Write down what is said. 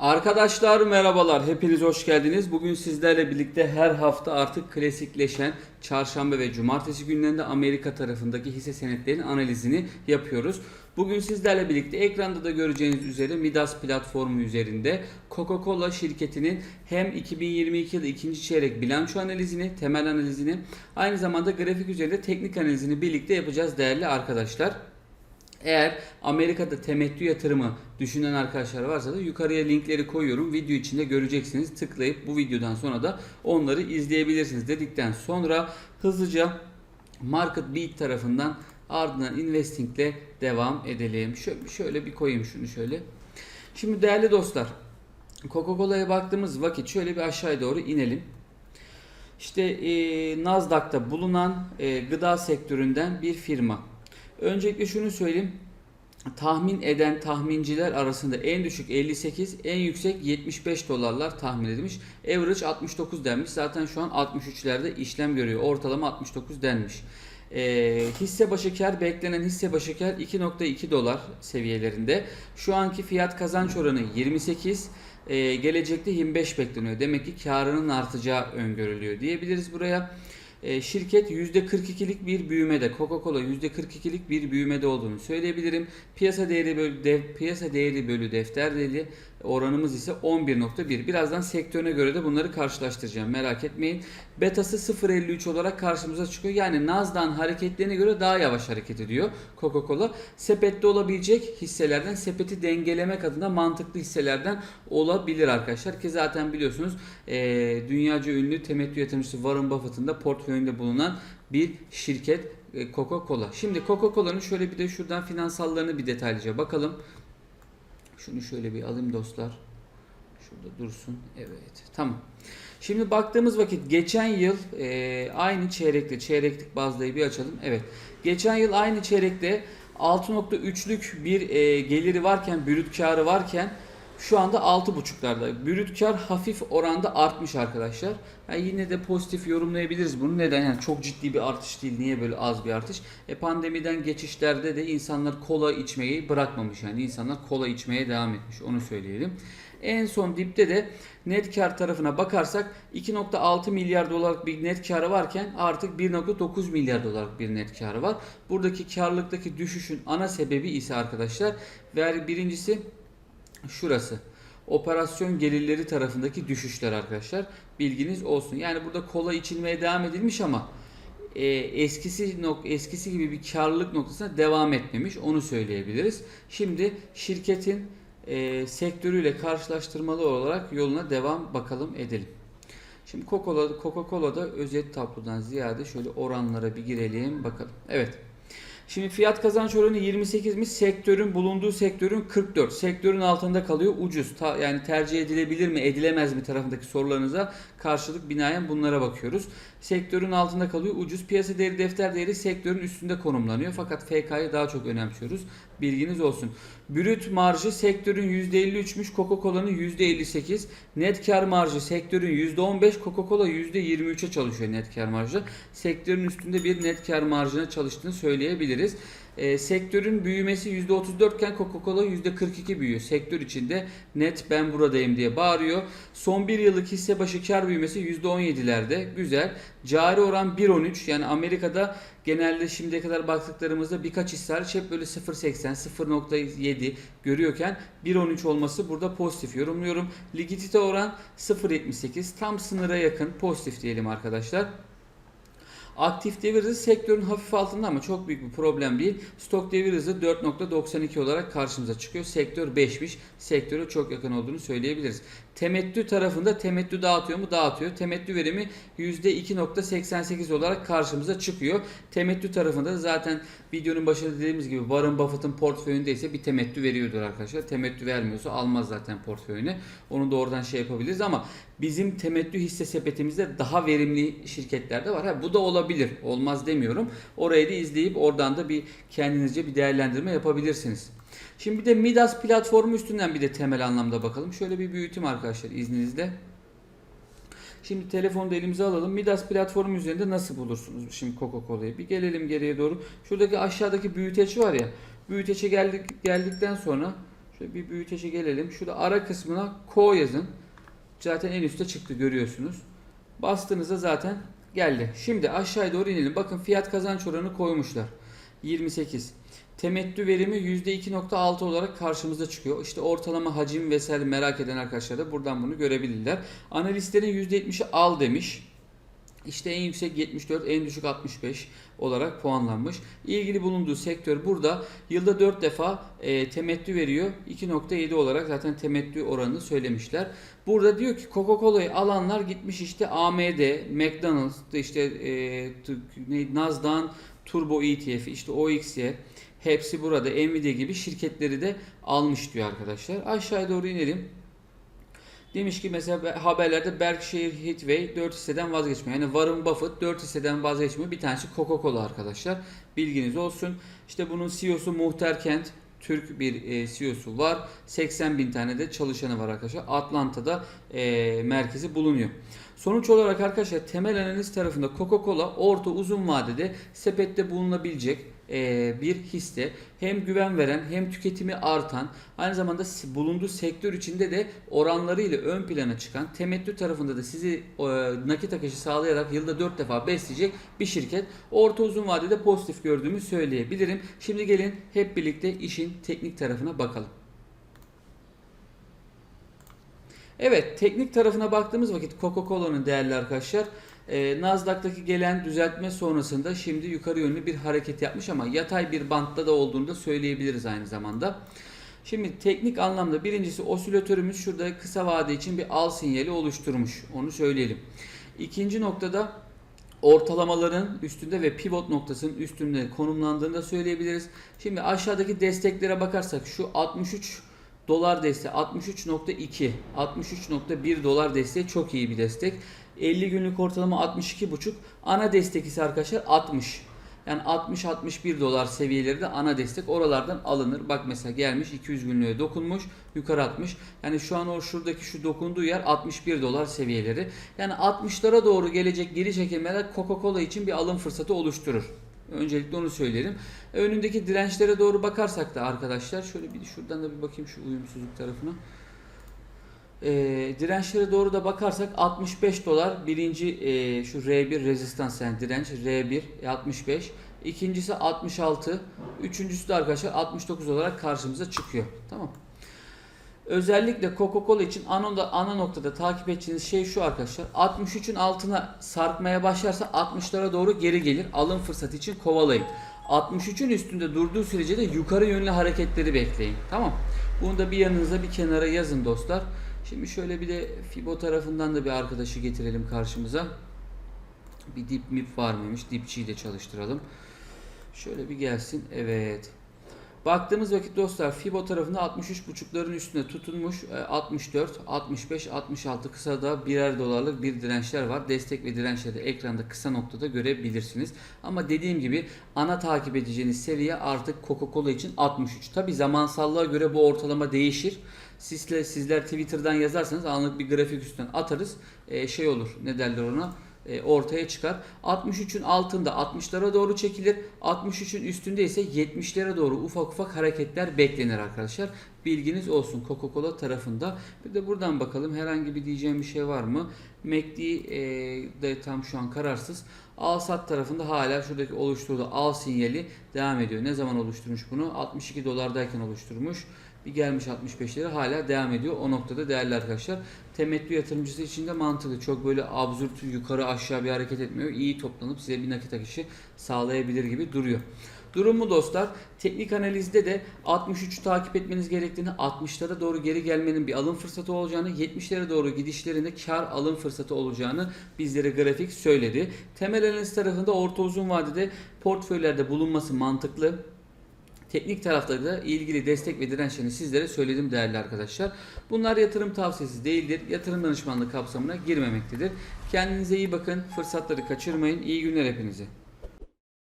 Arkadaşlar merhabalar, hepiniz hoş geldiniz. Bugün sizlerle birlikte her hafta artık klasikleşen çarşamba ve cumartesi günlerinde Amerika tarafındaki hisse senetlerinin analizini yapıyoruz. Bugün sizlerle birlikte ekranda da göreceğiniz üzere Midas platformu üzerinde Coca-Cola şirketinin hem 2022 yılı ikinci çeyrek bilanço analizini, temel analizini, aynı zamanda grafik üzerinde teknik analizini birlikte yapacağız değerli arkadaşlar. Eğer Amerika'da temettü yatırımı düşünen arkadaşlar varsa da yukarıya linkleri koyuyorum. Video içinde göreceksiniz. Tıklayıp bu videodan sonra da onları izleyebilirsiniz dedikten sonra hızlıca Market Beat tarafından ardından Investing ile devam edelim. Şöyle, şöyle bir koyayım şunu şöyle. Şimdi değerli dostlar Coca-Cola'ya baktığımız vakit şöyle bir aşağıya doğru inelim. İşte e, Nasdaq'ta bulunan e, gıda sektöründen bir firma. Öncelikle şunu söyleyeyim. Tahmin eden tahminciler arasında en düşük 58, en yüksek 75 dolarlar tahmin edilmiş. Average 69 denmiş. Zaten şu an 63'lerde işlem görüyor. Ortalama 69 denmiş. E, hisse başı kar beklenen hisse başı kar 2.2 dolar seviyelerinde. Şu anki fiyat kazanç oranı 28. E, gelecekte 25 bekleniyor. Demek ki karının artacağı öngörülüyor diyebiliriz buraya. E, şirket %42'lik bir büyümede, Coca-Cola %42'lik bir büyümede olduğunu söyleyebilirim. Piyasa değeri bölü dev, piyasa değeri bölü defter değeri oranımız ise 11.1. Birazdan sektörüne göre de bunları karşılaştıracağım. Merak etmeyin. Betası 0.53 olarak karşımıza çıkıyor. Yani Nasdaq'ın hareketlerine göre daha yavaş hareket ediyor Coca-Cola. Sepette olabilecek hisselerden sepeti dengelemek adına mantıklı hisselerden olabilir arkadaşlar. Ki zaten biliyorsunuz eee dünyaca ünlü temettü yatırımcısı Warren Buffett'ın da portföyünde bulunan bir şirket e, Coca-Cola. Şimdi Coca-Cola'nın şöyle bir de şuradan finansallarını bir detaylıca bakalım. Şunu şöyle bir alayım dostlar. Şurada dursun. Evet. Tamam. Şimdi baktığımız vakit geçen yıl e, aynı çeyrekte çeyreklik bazlayı bir açalım. Evet. Geçen yıl aynı çeyrekte 6.3'lük bir e, geliri varken, brüt karı varken şu anda 6.5'larda. Brüt kar hafif oranda artmış arkadaşlar. Yani yine de pozitif yorumlayabiliriz bunu. Neden? Yani çok ciddi bir artış değil. Niye böyle az bir artış? E pandemiden geçişlerde de insanlar kola içmeyi bırakmamış. Yani insanlar kola içmeye devam etmiş. Onu söyleyelim. En son dipte de net kar tarafına bakarsak 2.6 milyar dolarlık bir net karı varken artık 1.9 milyar dolarlık bir net karı var. Buradaki karlılıktaki düşüşün ana sebebi ise arkadaşlar ver birincisi şurası. Operasyon gelirleri tarafındaki düşüşler arkadaşlar. Bilginiz olsun. Yani burada kola içilmeye devam edilmiş ama e, eskisi nok eskisi gibi bir karlılık noktasına devam etmemiş. Onu söyleyebiliriz. Şimdi şirketin e, sektörüyle karşılaştırmalı olarak yoluna devam bakalım edelim. Şimdi Coca-Cola, Coca-Cola'da özet tablodan ziyade şöyle oranlara bir girelim bakalım. Evet. Şimdi fiyat kazanç oranı 28'miş. Sektörün bulunduğu sektörün 44. Sektörün altında kalıyor ucuz. Ta, yani tercih edilebilir mi edilemez mi tarafındaki sorularınıza karşılık binaen bunlara bakıyoruz. Sektörün altında kalıyor ucuz. Piyasa değeri defter değeri sektörün üstünde konumlanıyor. Fakat FK'yı daha çok önemsiyoruz. Bilginiz olsun. Brüt marjı sektörün %53'müş. Coca-Cola'nın %58. Net kar marjı sektörün %15. Coca-Cola %23'e çalışıyor net kar marjı. Sektörün üstünde bir net kar marjına çalıştığını söyleyebiliriz. E, sektörün büyümesi %34 iken Coca-Cola %42 büyüyor. Sektör içinde net ben buradayım diye bağırıyor. Son bir yıllık hisse başı kar büyümesi %17'lerde. Güzel. Cari oran 1.13 yani Amerika'da genelde şimdiye kadar baktıklarımızda birkaç hisse hariç hep böyle 0.80, 0.7 görüyorken 1.13 olması burada pozitif yorumluyorum. Likidite oran 0.78 tam sınıra yakın pozitif diyelim arkadaşlar. Aktif devir sektörün hafif altında ama çok büyük bir problem değil. Stok devir hızı 4.92 olarak karşımıza çıkıyor. Sektör 5'miş. Sektöre çok yakın olduğunu söyleyebiliriz. Temettü tarafında temettü dağıtıyor mu? Dağıtıyor. Temettü verimi %2.88 olarak karşımıza çıkıyor. Temettü tarafında da zaten videonun başında dediğimiz gibi Warren Buffett'ın portföyünde ise bir temettü veriyordur arkadaşlar. Temettü vermiyorsa almaz zaten portföyüne. Onu da oradan şey yapabiliriz ama bizim temettü hisse sepetimizde daha verimli şirketler de var. Ha, bu da olabilir. Olmaz demiyorum. Orayı da izleyip oradan da bir kendinizce bir değerlendirme yapabilirsiniz. Şimdi bir de Midas platformu üstünden bir de temel anlamda bakalım. Şöyle bir büyütüm arkadaşlar izninizle. Şimdi telefonu da elimize alalım. Midas platformu üzerinde nasıl bulursunuz şimdi Coca-Cola'yı? Bir gelelim geriye doğru. Şuradaki aşağıdaki büyüteç var ya. Büyüteçe geldik geldikten sonra Şöyle bir büyüteçe gelelim. Şurada ara kısmına Ko yazın. Zaten en üstte çıktı görüyorsunuz. Bastığınızda zaten geldi. Şimdi aşağıya doğru inelim. Bakın fiyat kazanç oranı koymuşlar. 28. Temettü verimi %2.6 olarak karşımıza çıkıyor. İşte ortalama hacim vesaire merak eden arkadaşlar da buradan bunu görebilirler. Analistlerin %70'i al demiş. İşte en yüksek 74, en düşük 65 olarak puanlanmış. İlgili bulunduğu sektör burada yılda 4 defa e, temettü veriyor. 2.7 olarak zaten temettü oranını söylemişler. Burada diyor ki Coca-Cola'yı alanlar gitmiş işte AMD, McDonald's, işte e, Nasdaq'ın Turbo ETF, işte OXY hepsi burada Nvidia gibi şirketleri de almış diyor arkadaşlar. Aşağıya doğru inelim. Demiş ki mesela haberlerde Berkshire Hathaway 4 hisseden vazgeçmiyor. Yani Warren Buffett 4 hisseden vazgeçmiyor. Bir tanesi Coca-Cola arkadaşlar. Bilginiz olsun. İşte bunun CEO'su Muhter Kent. Türk bir e, CEO'su var. 80 bin tane de çalışanı var arkadaşlar. Atlanta'da e, merkezi bulunuyor. Sonuç olarak arkadaşlar temel analiz tarafında Coca-Cola orta uzun vadede sepette bulunabilecek e, bir hisse. Hem güven veren hem tüketimi artan aynı zamanda bulunduğu sektör içinde de oranlarıyla ön plana çıkan temettü tarafında da sizi nakit akışı sağlayarak yılda 4 defa besleyecek bir şirket. Orta uzun vadede pozitif gördüğümü söyleyebilirim. Şimdi gelin hep birlikte işin teknik tarafına bakalım. Evet, teknik tarafına baktığımız vakit Coca-Cola'nın değerli arkadaşlar e, Nasdaq'taki gelen düzeltme sonrasında şimdi yukarı yönlü bir hareket yapmış ama yatay bir bantta da olduğunu da söyleyebiliriz aynı zamanda. Şimdi teknik anlamda birincisi osilatörümüz şurada kısa vade için bir al sinyali oluşturmuş. Onu söyleyelim. İkinci noktada ortalamaların üstünde ve pivot noktasının üstünde konumlandığını da söyleyebiliriz. Şimdi aşağıdaki desteklere bakarsak şu 63 dolar desteği 63.2 63.1 dolar desteği çok iyi bir destek. 50 günlük ortalama 62.5 ana destek ise arkadaşlar 60. Yani 60-61 dolar seviyeleri de ana destek oralardan alınır. Bak mesela gelmiş 200 günlüğe dokunmuş yukarı atmış. Yani şu an o şuradaki şu dokunduğu yer 61 dolar seviyeleri. Yani 60'lara doğru gelecek geri çekilmeler Coca-Cola için bir alım fırsatı oluşturur. Öncelikle onu söylerim. E, Önündeki dirençlere doğru bakarsak da arkadaşlar şöyle bir şuradan da bir bakayım şu uyumsuzluk tarafına. E, dirençlere doğru da bakarsak 65 dolar birinci e, şu R1 rezistans yani direnç R1 e, 65 ikincisi 66 üçüncüsü de arkadaşlar 69 olarak karşımıza çıkıyor tamam Özellikle Coca-Cola için ana, ana noktada takip edeceğiniz şey şu arkadaşlar. 63'ün altına sarkmaya başlarsa 60'lara doğru geri gelir. Alım fırsatı için kovalayın. 63'ün üstünde durduğu sürece de yukarı yönlü hareketleri bekleyin. Tamam. Bunu da bir yanınıza bir kenara yazın dostlar. Şimdi şöyle bir de Fibo tarafından da bir arkadaşı getirelim karşımıza. Bir dip mip var mıymış? Dipçiyi de çalıştıralım. Şöyle bir gelsin. Evet. Baktığımız vakit dostlar Fibo tarafında 63.5'ların üstünde tutunmuş e, 64, 65, 66 kısa da birer dolarlık bir dirençler var. Destek ve dirençleri ekranda kısa noktada görebilirsiniz. Ama dediğim gibi ana takip edeceğiniz seviye artık Coca-Cola için 63. Tabi zamansallığa göre bu ortalama değişir. Sizler, sizler Twitter'dan yazarsanız anlık bir grafik üstünden atarız. E, şey olur ne derler ona e, ortaya çıkar. 63'ün altında 60'lara doğru çekilir. 63'ün üstünde ise 70'lere doğru ufak ufak hareketler beklenir arkadaşlar. Bilginiz olsun Coca-Cola tarafında. Bir de buradan bakalım herhangi bir diyeceğim bir şey var mı? MACD e, de tam şu an kararsız. Al sat tarafında hala şuradaki oluşturduğu al sinyali devam ediyor. Ne zaman oluşturmuş bunu? 62 dolardayken oluşturmuş. Bir gelmiş 65'lere hala devam ediyor. O noktada değerli arkadaşlar. Temettü yatırımcısı için de mantıklı. Çok böyle absürt yukarı aşağı bir hareket etmiyor. İyi toplanıp size bir nakit akışı sağlayabilir gibi duruyor. Durum mu dostlar? Teknik analizde de 63'ü takip etmeniz gerektiğini, 60'lara doğru geri gelmenin bir alım fırsatı olacağını, 70'lere doğru gidişlerinde kar alım fırsatı olacağını bizlere grafik söyledi. Temel analiz tarafında orta uzun vadede portföylerde bulunması mantıklı. Teknik tarafta da ilgili destek ve dirençlerini sizlere söyledim değerli arkadaşlar. Bunlar yatırım tavsiyesi değildir. Yatırım danışmanlığı kapsamına girmemektedir. Kendinize iyi bakın. Fırsatları kaçırmayın. İyi günler hepinize.